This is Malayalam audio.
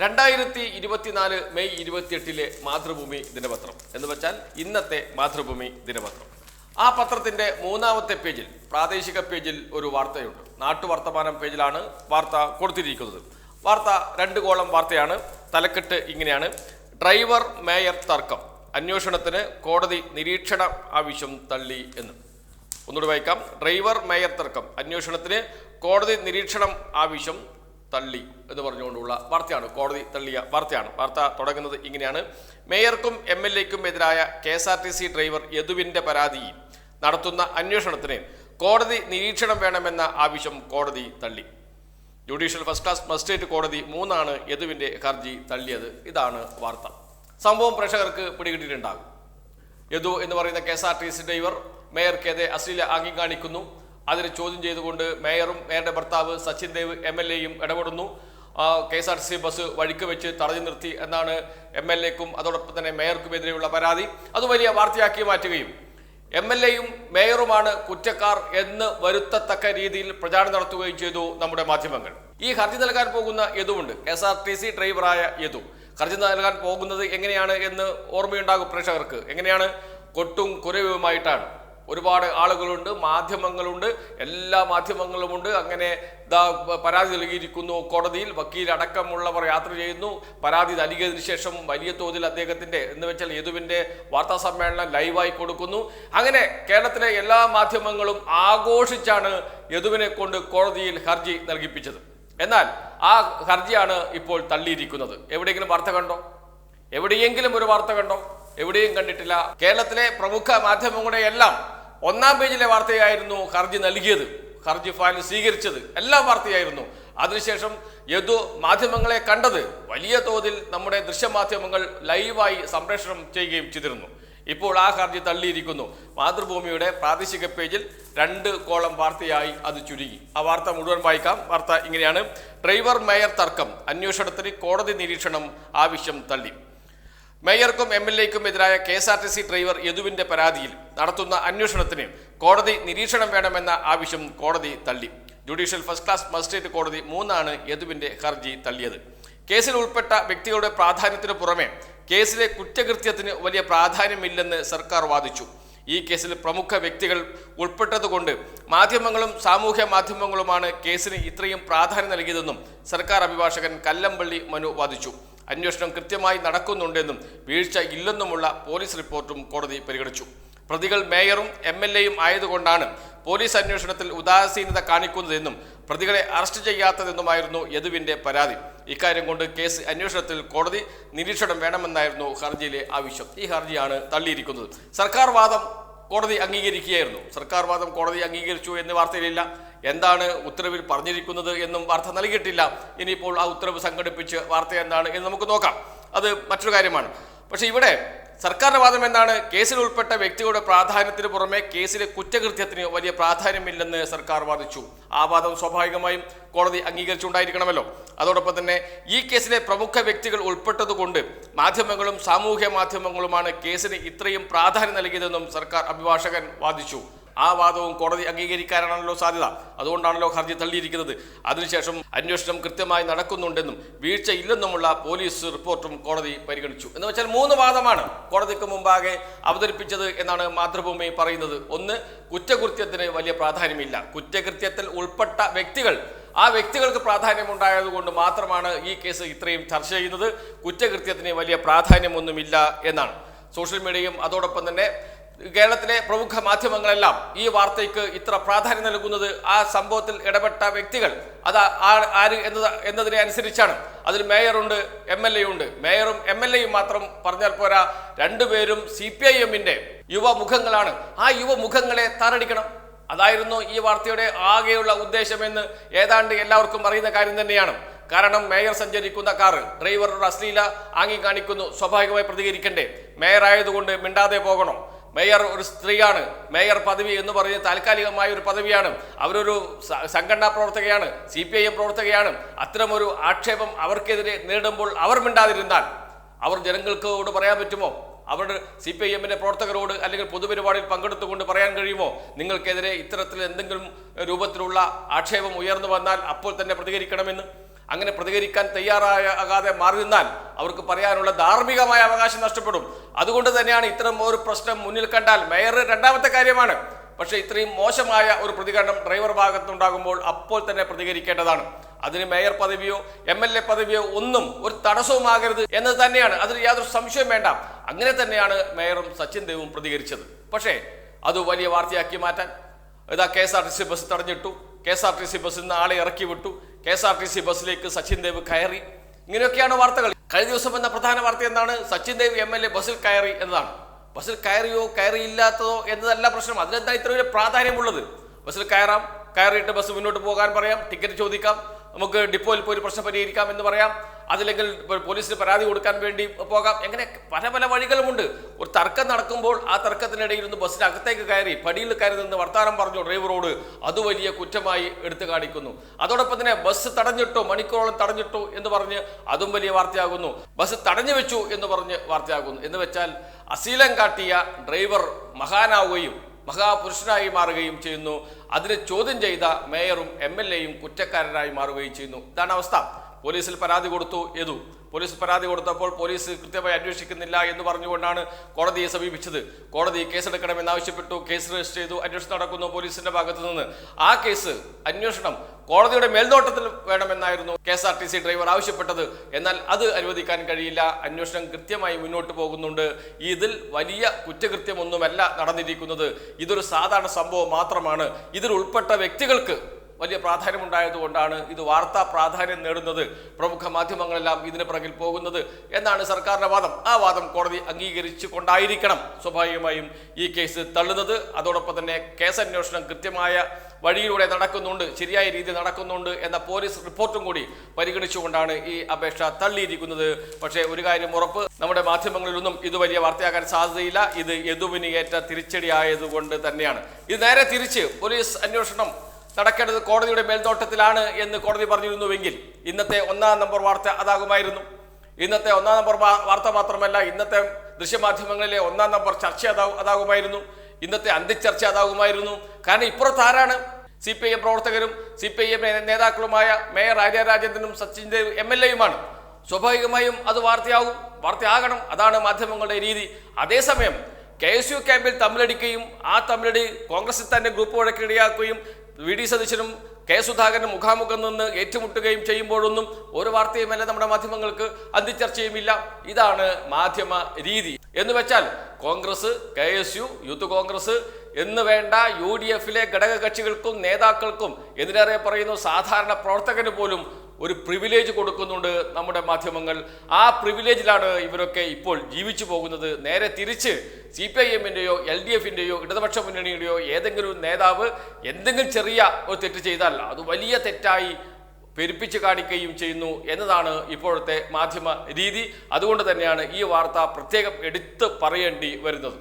രണ്ടായിരത്തി ഇരുപത്തിനാല് മെയ് ഇരുപത്തിയെട്ടിലെ മാതൃഭൂമി ദിനപത്രം. എന്ന് വെച്ചാൽ ഇന്നത്തെ മാതൃഭൂമി ദിനപത്രം. ആ പത്രത്തിന്റെ മൂന്നാമത്തെ പേജിൽ പ്രാദേശിക പേജിൽ ഒരു വാർത്തയുണ്ട്. നാട്ടുവർത്തമാനം പേജിലാണ് വാർത്ത കൊടുത്തിരിക്കുന്നത്. വാർത്ത രണ്ട് കോളം വാർത്തയാണ്. തലക്കെട്ട് ഇങ്ങനെയാണ്. ഡ്രൈവർ മേയർ തർക്കം. അന്വേഷണത്തിന് കോടതി നിരീക്ഷണ ആവശ്യം തള്ളി എന്ന്. ഒന്നുകൂടി വായിക്കാം. ഡ്രൈവർ മേയർ തർക്കം. അന്വേഷണത്തിന് കോടതി നിരീക്ഷണം ആവശ്യം തള്ളി എന്ന് പറഞ്ഞുകൊണ്ടുള്ള വാർത്തയാണ്. കോടതി തള്ളിയ വാർത്തയാണ്. വാർത്ത തുടങ്ങുന്നത് ഇങ്ങനെയാണ്. മേയർക്കും എം എൽ എക്കും എതിരായ K S R T C driver യദുവിന്റെ പരാതി നടത്തുന്ന അന്വേഷണത്തിന് കോടതി നിരീക്ഷണം വേണമെന്ന ആവശ്യം കോടതി തള്ളി. ജുഡീഷ്യൽ ഫസ്റ്റ് ക്ലാസ് മജിസ്ട്രേറ്റ് കോടതി മൂന്നാണ് യദുവിന്റെ ഹർജി തള്ളിയത്. ഇതാണ് വാർത്ത. സംഭവം പ്രേക്ഷകർക്ക് പിടികിട്ടിയിട്ടുണ്ടാകും യദു എന്ന് പറയുന്ന K S R T C driver മേയർക്കെതിരെ അശ്ലീല ആംഗ്യം കാണിക്കുന്നു. അതിന് ചോദ്യം ചെയ്തുകൊണ്ട് മേയറും മേയറുടെ ഭർത്താവ് സച്ചിൻ ദേവ് എം എൽ എയും ഇടപെടുന്നു. K S R T C bus വഴിക്ക് വെച്ച് തടഞ്ഞു നിർത്തി എന്നാണ് എം എൽ എക്കും അതോടൊപ്പം തന്നെ മേയർക്കുമെതിരെയുള്ള പരാതി. അത് വലിയ വാർത്തയാക്കി മാറ്റുകയും എം എൽ എയും മേയറുമാണ് കുറ്റക്കാർ എന്ന് വരുത്തത്തക്ക രീതിയിൽ പ്രചാരണം നടത്തുകയും ചെയ്തു നമ്മുടെ മാധ്യമങ്ങൾ. ഈ ഹർജി നൽകാൻ പോകുന്ന യദുവുണ്ട്. എസ് ആർ ടി സി ഡ്രൈവറായ യദു. ഹർജി നൽകാൻ പോകുന്നത് എങ്ങനെയാണ് എന്ന് ഓർമ്മയുണ്ടാകും പ്രേക്ഷകർക്ക്. എങ്ങനെയാണ്? കൊട്ടും കുരവുമായിട്ടാണ് ഒരുപാട് ആളുകളുണ്ട് മാധ്യമങ്ങളുണ്ട് എല്ലാ മാധ്യമങ്ങളുമുണ്ട്. അങ്ങനെ പരാതി നൽകിയിരിക്കുന്നു കോടതിയിൽ. വക്കീൽ അടക്കമുള്ളവർ യാത്ര ചെയ്യുന്നു. പരാതി നൽകിയതിനു ശേഷം വലിയ തോതിൽ അദ്ദേഹത്തിന്റെ എന്ന് വെച്ചാൽ യദുവിന്റെ വാർത്താ സമ്മേളനം ലൈവായി കൊടുക്കുന്നു. അങ്ങനെ കേരളത്തിലെ എല്ലാ മാധ്യമങ്ങളും ആഘോഷിച്ചാണ് യദുവിനെ കൊണ്ട് കോടതിയിൽ ഹർജി നൽകിപ്പിച്ചത്. എന്നാൽ ആ ഹർജിയാണ് ഇപ്പോൾ തള്ളിയിരിക്കുന്നത്. എവിടെയെങ്കിലും വാർത്ത കണ്ടോ? എവിടെയെങ്കിലും ഒരു വാർത്ത കണ്ടോ? എവിടെയും കണ്ടിട്ടില്ല. കേരളത്തിലെ പ്രമുഖ മാധ്യമങ്ങളുടെ എല്ലാം ഒന്നാം പേജിലെ വാർത്തയായിരുന്നു ഹർജി നൽകിയത്. ഹർജി ഫയൽ സ്വീകരിച്ചത്. എല്ലാം വാർത്തയായിരുന്നു. അതിനുശേഷം യദു മാധ്യമങ്ങളെ കണ്ടത് വലിയ തോതിൽ നമ്മുടെ ദൃശ്യമാധ്യമങ്ങൾ ലൈവായി സംപ്രേഷണം ചെയ്യുകയും ചെയ്തിരുന്നു. ഇപ്പോൾ ആ ഹർജി തള്ളിയിരിക്കുന്നു. മാതൃഭൂമിയുടെ പ്രാദേശിക പേജിൽ രണ്ട് കോളം വാർത്തയായി അത് ചുരുങ്ങി. ആ വാർത്ത മുഴുവൻ വായിക്കാം. വാർത്ത ഇങ്ങനെയാണ്. ഡ്രൈവർ മേയർ തർക്കം. അന്വേഷണത്തിന് കോടതി നിരീക്ഷണം ആവശ്യം തള്ളി. മേയർക്കും എം എൽ എക്കും എതിരായ K S R T C driver യദുവിന്റെ പരാതിയിൽ നടത്തുന്ന അന്വേഷണത്തിന് കോടതി നിരീക്ഷണം വേണമെന്ന ആവശ്യം കോടതി തള്ളി. ജുഡീഷ്യൽ ഫസ്റ്റ് ക്ലാസ് മജിസ്ട്രേറ്റ് കോടതി മൂന്നാണ് യദുവിന്റെ ഹർജി തള്ളിയത്. കേസിൽ ഉൾപ്പെട്ട വ്യക്തികളുടെ പ്രാധാന്യത്തിന് പുറമെ കേസിലെ കുറ്റകൃത്യത്തിന് വലിയ പ്രാധാന്യമില്ലെന്ന് സർക്കാർ വാദിച്ചു. ഈ കേസിൽ പ്രമുഖ വ്യക്തികൾ ഉൾപ്പെട്ടതുകൊണ്ട് മാധ്യമങ്ങളും സാമൂഹ്യ മാധ്യമങ്ങളുമാണ് കേസിന് ഇത്രയും പ്രാധാന്യം നൽകിയതെന്നും സർക്കാർ അഭിഭാഷകൻ കല്ലമ്പള്ളി മനു വാദിച്ചു. അന്വേഷണം കൃത്യമായി നടക്കുന്നുണ്ടെന്നും വീഴ്ച ഇല്ലെന്നുമുള്ള പോലീസ് റിപ്പോർട്ടും കോടതി പരിഗണിച്ചു. പ്രതികൾ മേയറും എം എൽ എയും ആയതുകൊണ്ടാണ് പോലീസ് അന്വേഷണത്തിൽ ഉദാസീനത കാണിക്കുന്നതെന്നും പ്രതികളെ അറസ്റ്റ് ചെയ്യാത്തതെന്നുമായിരുന്നു യദുവിന്റെ പരാതി. ഇക്കാര്യം കൊണ്ട് കേസ് അന്വേഷണത്തിൽ കോടതി നിരീക്ഷണം വേണമെന്നായിരുന്നു ഹർജിയിലെ ആവശ്യം. ഈ ഹർജിയാണ് തള്ളിയിരിക്കുന്നത്. സർക്കാർ വാദം കോടതി അംഗീകരിക്കുകയായിരുന്നു. സർക്കാർ വാദം കോടതി അംഗീകരിച്ചു എന്ന് വാർത്തയിലില്ല. എന്താണ് ഉത്തരവിൽ പറഞ്ഞിരിക്കുന്നത് എന്നും വാർത്ത നൽകിയിട്ടില്ല. ഇനിയിപ്പോൾ ആ ഉത്തരവ് സംഘടിപ്പിച്ച് വാർത്ത എന്താണ് എന്ന് നമുക്ക് നോക്കാം. അത് മറ്റൊരു കാര്യമാണ്. പക്ഷേ ഇവിടെ സർക്കാരിന്റെ വാദം എന്താണ്? കേസിൽ ഉൾപ്പെട്ട വ്യക്തികളുടെ പ്രാധാന്യത്തിന് പുറമെ കേസിലെ കുറ്റകൃത്യത്തിന് വലിയ പ്രാധാന്യമില്ലെന്ന് സർക്കാർ വാദിച്ചു. ആ വാദം സ്വാഭാവികമായും കോടതി അംഗീകരിച്ചുണ്ടായിരിക്കണമല്ലോ അതോടൊപ്പം തന്നെ ഈ കേസിലെ പ്രമുഖ വ്യക്തികൾ ഉൾപ്പെട്ടതുകൊണ്ട് മാധ്യമങ്ങളും സാമൂഹ്യ മാധ്യമങ്ങളുമാണ് കേസിന് ഇത്രയും പ്രാധാന്യം നൽകിയതെന്നും സർക്കാർ അഭിഭാഷകൻ വാദിച്ചു. ആ വാദവും കോടതി അംഗീകരിക്കാനാണല്ലോ സാധ്യത. അതുകൊണ്ടാണല്ലോ ഹർജി തള്ളിയിരിക്കുന്നത്. അതിനുശേഷം അന്വേഷണം കൃത്യമായി നടക്കുന്നുണ്ടെന്നും വീഴ്ച ഇല്ലെന്നുമുള്ള പോലീസ് റിപ്പോർട്ടും കോടതി പരിഗണിച്ചു. എന്ന് വെച്ചാൽ മൂന്ന് വാദമാണ് കോടതിക്ക് മുമ്പാകെ അവതരിപ്പിച്ചത് എന്നാണ് മാതൃഭൂമി പറയുന്നത്. ഒന്ന് കുറ്റകൃത്യത്തിന് വലിയ പ്രാധാന്യമില്ല. കുറ്റകൃത്യത്തിൽ ഉൾപ്പെട്ട വ്യക്തികൾ ആ വ്യക്തികൾക്ക് പ്രാധാന്യമുണ്ടായതുകൊണ്ട് മാത്രമാണ് ഈ കേസ് ഇത്രയും ചർച്ച ചെയ്യുന്നത്. കുറ്റകൃത്യത്തിന് വലിയ പ്രാധാന്യമൊന്നുമില്ല എന്നാണ്. സോഷ്യൽ മീഡിയയും അതോടൊപ്പം തന്നെ കേരളത്തിലെ പ്രമുഖ മാധ്യമങ്ങളെല്ലാം ഈ വാർത്തയ്ക്ക് ഇത്ര പ്രാധാന്യം നൽകുന്നത് ആ സംഭവത്തിൽ ഇടപെട്ട വ്യക്തികൾ. അത് ആര് എന്നത് എന്നതിനെ അനുസരിച്ചാണ്. അതിൽ മേയറുണ്ട് എം എൽ എ ഉണ്ട് മേയറും എം എൽ എയും മാത്രം പറഞ്ഞാൽ പോരാ രണ്ടുപേരും സി പി ഐ എമ്മിന്റെ യുവമുഖങ്ങളാണ്. ആ യുവമുഖങ്ങളെ താറടിക്കണം. അതായിരുന്നു ഈ വാർത്തയുടെ ആകെയുള്ള ഉദ്ദേശമെന്ന് ഏതാണ്ട് എല്ലാവർക്കും അറിയുന്ന കാര്യം തന്നെയാണ്. കാരണം മേയർ സഞ്ചരിക്കുന്ന കാറ് ഡ്രൈവറുടെ അശ്ലീല ആംഗി കാണിക്കുന്നു സ്വാഭാവികമായി പ്രതികരിക്കണ്ടേ. മേയർ ആയതുകൊണ്ട് മിണ്ടാതെ പോകണം. മേയർ ഒരു സ്ത്രീയാണ്. മേയർ പദവി എന്ന് പറഞ്ഞ് താൽക്കാലികമായ ഒരു പദവിയാണ്. അവരൊരു സംഘടനാ പ്രവർത്തകയാണ് സി പി ഐ എം പ്രവർത്തകയാണ്. അത്തരമൊരു ആക്ഷേപം അവർക്കെതിരെ നേരിടുമ്പോൾ അവർ മിണ്ടാതിരുന്നാൽ അവർ ജനങ്ങൾക്കോട് പറയാൻ പറ്റുമോ? അവരുടെ സി പി ഐ എമ്മിന്റെ പ്രവർത്തകരോട് അല്ലെങ്കിൽ പൊതുപരിപാടിയിൽ പങ്കെടുത്തുകൊണ്ട് പറയാൻ കഴിയുമോ? നിങ്ങൾക്കെതിരെ ഇത്തരത്തിൽ എന്തെങ്കിലും രൂപത്തിലുള്ള ആക്ഷേപം ഉയർന്നു വന്നാൽ അപ്പോൾ തന്നെ പ്രതികരിക്കണമെന്ന്. അങ്ങനെ പ്രതികരിക്കാൻ തയ്യാറായ ആകാതെ മാറി നിന്നാൽ അവർക്ക് പറയാനുള്ള ധാർമ്മികമായ അവകാശം നഷ്ടപ്പെടും. അതുകൊണ്ട് തന്നെയാണ് ഇത്തരം ഒരു പ്രശ്നം മുന്നിൽ കണ്ടാൽ മേയർ രണ്ടാമത്തെ കാര്യമാണ്. പക്ഷേ ഇത്രയും മോശമായ ഒരു പ്രതികരണം ഡ്രൈവർ ഭാഗത്തുണ്ടാകുമ്പോൾ അപ്പോൾ തന്നെ പ്രതികരിക്കേണ്ടതാണ്. അതിന് മേയർ പദവിയോ എം എൽ എ പദവിയോ ഒന്നും ഒരു തടസ്സവുമാകരുത് എന്നത് തന്നെയാണ്. അതിന് യാതൊരു സംശയം വേണ്ട. അങ്ങനെ തന്നെയാണ് മേയറും സച്ചിൻ ദേവും പ്രതികരിച്ചത്. പക്ഷേ അത് വലിയ വാർത്തയാക്കി മാറ്റാൻ ഇതാ K S R T C bus തടഞ്ഞിട്ടു. K S R T C ബസ്സിൽ നിന്ന് ആളെ ഇറക്കി വിട്ടു. K S R T C ബസ്സിലേക്ക് Sachin Dev കയറി. ഇങ്ങനെയൊക്കെയാണ് വാർത്തകൾ. കഴിഞ്ഞ ദിവസം വന്ന പ്രധാന വാർത്ത എന്താണ്? Sachin Dev M L A ബസ്സിൽ കയറി എന്നതാണ്. ബസ്സിൽ കയറിയോ കയറിയില്ലാത്തതോ എന്നതല്ല പ്രശ്നം. അതിനെന്താ ഇത്ര വലിയ പ്രാധാന്യമുള്ളത്? ബസ്സിൽ കയറാം കയറിയിട്ട് ബസ് മുന്നോട്ട് പോകാൻ പറയാം ടിക്കറ്റ് ചോദിക്കാം നമുക്ക് ഡിപ്പോയിൽ പോയി പ്രശ്നം പരിഹരിക്കാം എന്ന് പറയാം. അതില്ലെങ്കിൽ പോലീസിന് പരാതി കൊടുക്കാൻ വേണ്ടി പോകാം. എങ്ങനെ പല പല വഴികളുമുണ്ട്. ഒരു തർക്കം നടക്കുമ്പോൾ ആ തർക്കത്തിനിടയിൽ നിന്ന് ബസ്സിനകത്തേക്ക് കയറി പടിയിൽ കയറി നിന്ന് വർത്താനം പറഞ്ഞു ഡ്രൈവറോട് അത് വലിയ കുറ്റമായി എടുത്തു കാണിക്കുന്നു. അതോടൊപ്പം തന്നെ ബസ് തടഞ്ഞിട്ടോ മണിക്കൂറോളം തടഞ്ഞിട്ടോ എന്ന് പറഞ്ഞ് അതും വലിയ വാർത്തയാകുന്നു. ബസ് തടഞ്ഞു വെച്ചു എന്ന് പറഞ്ഞ് വാർത്തയാകുന്നു. എന്ന് വെച്ചാൽ അശീലം കാട്ടിയ ഡ്രൈവർ മഹാനാവുകയും മഹാപുരുഷനായി മാറുകയും ചെയ്യുന്നു. അതിനെ ചോദ്യം ചെയ്ത മേയറും എം എൽ എയും കുറ്റക്കാരനായി മാറുകയും ചെയ്യുന്നു. ഇതാണ് അവസ്ഥ. പോലീസിൽ പരാതി കൊടുത്തു എതു? പോലീസ് പരാതി കൊടുത്തപ്പോൾ പോലീസ് കൃത്യമായി അന്വേഷിക്കുന്നില്ല എന്ന് പറഞ്ഞുകൊണ്ടാണ് കോടതിയെ സമീപിച്ചത്. കോടതി കേസെടുക്കണമെന്നാവശ്യപ്പെട്ടു കേസ് രജിസ്റ്റർ ചെയ്തു. അന്വേഷണം നടക്കുന്നു പോലീസിന്റെ ഭാഗത്തു നിന്ന്. ആ കേസ് അന്വേഷണം കോടതിയുടെ മേൽനോട്ടത്തിൽ വേണമെന്നായിരുന്നു K S R T C driver ആവശ്യപ്പെട്ടത്. എന്നാൽ അത് അനുവദിക്കാൻ കഴിയില്ല. അന്വേഷണം കൃത്യമായി മുന്നോട്ട് പോകുന്നുണ്ട്. ഇതിൽ വലിയ കുറ്റകൃത്യമൊന്നുമല്ല നടന്നിരിക്കുന്നത്. ഇതൊരു സാധാരണ സംഭവം മാത്രമാണ്. ഇതിൽ ഉൾപ്പെട്ട വ്യക്തികൾക്ക് വലിയ പ്രാധാന്യമുണ്ടായതുകൊണ്ടാണ് ഇത് വാർത്താ പ്രാധാന്യം നേടുന്നത്. പ്രമുഖ മാധ്യമങ്ങളെല്ലാം ഇതിന് പിറകിൽ പോകുന്നത് എന്നാണ് സർക്കാരിന്റെ വാദം. ആ വാദം കോടതി അംഗീകരിച്ചു കൊണ്ടായിരിക്കണം സ്വാഭാവികമായും ഈ കേസ് തള്ളുന്നത്. അതോടൊപ്പം തന്നെ കേസന്വേഷണം കൃത്യമായ വഴിയിലൂടെ നടക്കുന്നുണ്ട് ശരിയായ രീതിയിൽ നടക്കുന്നുണ്ട് എന്ന പോലീസ് റിപ്പോർട്ടും കൂടി പരിഗണിച്ചുകൊണ്ടാണ് ഈ അപേക്ഷ തള്ളിയിരിക്കുന്നത്. പക്ഷേ ഒരു കാര്യം ഉറപ്പ് നമ്മുടെ മാധ്യമങ്ങളിലൊന്നും ഇത് വലിയ വാർത്തയാകാൻ സാധ്യതയില്ല. ഇത് യദുവിന് ഏറ്റ തിരിച്ചടിയായതുകൊണ്ട് തന്നെയാണ്. ഇത് നേരെ തിരിച്ച് പോലീസ് അന്വേഷണം നടക്കേണ്ടത് കോടതിയുടെ മേൽത്തോട്ടത്തിലാണ് എന്ന് കോടതി പറഞ്ഞിരുന്നുവെങ്കിൽ ഇന്നത്തെ ഒന്നാം നമ്പർ വാർത്ത അതാകുമായിരുന്നു. ഇന്നത്തെ ഒന്നാം നമ്പർ വാർത്ത മാത്രമല്ല ഇന്നത്തെ ദൃശ്യമാധ്യമങ്ങളിലെ ഒന്നാം നമ്പർ ചർച്ച അതാവും അതാകുമായിരുന്നു. ഇന്നത്തെ അന്ത്യചർച്ച അതാകുമായിരുന്നു. കാരണം ഇപ്പുറത്ത് ആരാണ് സി പി ഐ എം പ്രവർത്തകരും സി പി ഐ എം നേതാക്കളുമായ മേയർ ആര്യ രാജേന്ദ്രനും സച്ചിൻ ദേവ് എം എൽ എയുമാണ്. സ്വാഭാവികമായും അത് വാർത്തയാകും. വാർത്തയാകണം. അതാണ് മാധ്യമങ്ങളുടെ രീതി. അതേസമയം കെ എസ് യു ക്യാമ്പിൽ തമ്മിലടിക്കുകയും ആ തമ്മിലടി കോൺഗ്രസിൽ തന്നെ ഗ്രൂപ്പ് വഴക്ക് ഇടയാക്കുകയും വി ഡി സതീശനും കെ സുധാകരനും മുഖാമുഖം നിന്ന് ഏറ്റുമുട്ടുകയും ചെയ്യുമ്പോഴൊന്നും ഒരു വാർത്തയുമല്ല നമ്മുടെ മാധ്യമങ്ങൾക്ക് അന്തിച്ചർച്ചയുമില്ല ഇതാണ് മാധ്യമ രീതി. എന്ന് വെച്ചാൽ Congress K S U youth Congress എന്ന് വേണ്ട യു ഡി എഫിലെ ഘടകകക്ഷികൾക്കും നേതാക്കൾക്കും എന്തിനേറെ പറയുന്നു സാധാരണ പ്രവർത്തകന് പോലും ഒരു പ്രിവിലേജ് കൊടുക്കുന്നുണ്ട് നമ്മുടെ മാധ്യമങ്ങൾ. ആ പ്രിവിലേജിലാണ് ഇവരൊക്കെ ഇപ്പോൾ ജീവിച്ചു പോകുന്നത്. നേരെ തിരിച്ച് സി പി ഐ എമ്മിന്റെയോ എൽ ഡി എഫിന്റെയോ ഇടതുപക്ഷ മുന്നണിയുടെയോ ഏതെങ്കിലും നേതാവ് എന്തെങ്കിലും ചെറിയ ഒരു തെറ്റ് ചെയ്താൽ അത് വലിയ തെറ്റായി പെരുപ്പിച്ച് കാണിക്കുകയും ചെയ്യുന്നു എന്നതാണ് ഇപ്പോഴത്തെ മാധ്യമ രീതി. അതുകൊണ്ട് തന്നെയാണ് ഈ വാർത്ത പ്രത്യേകം എടുത്ത് പറയേണ്ടി വരുന്നത്.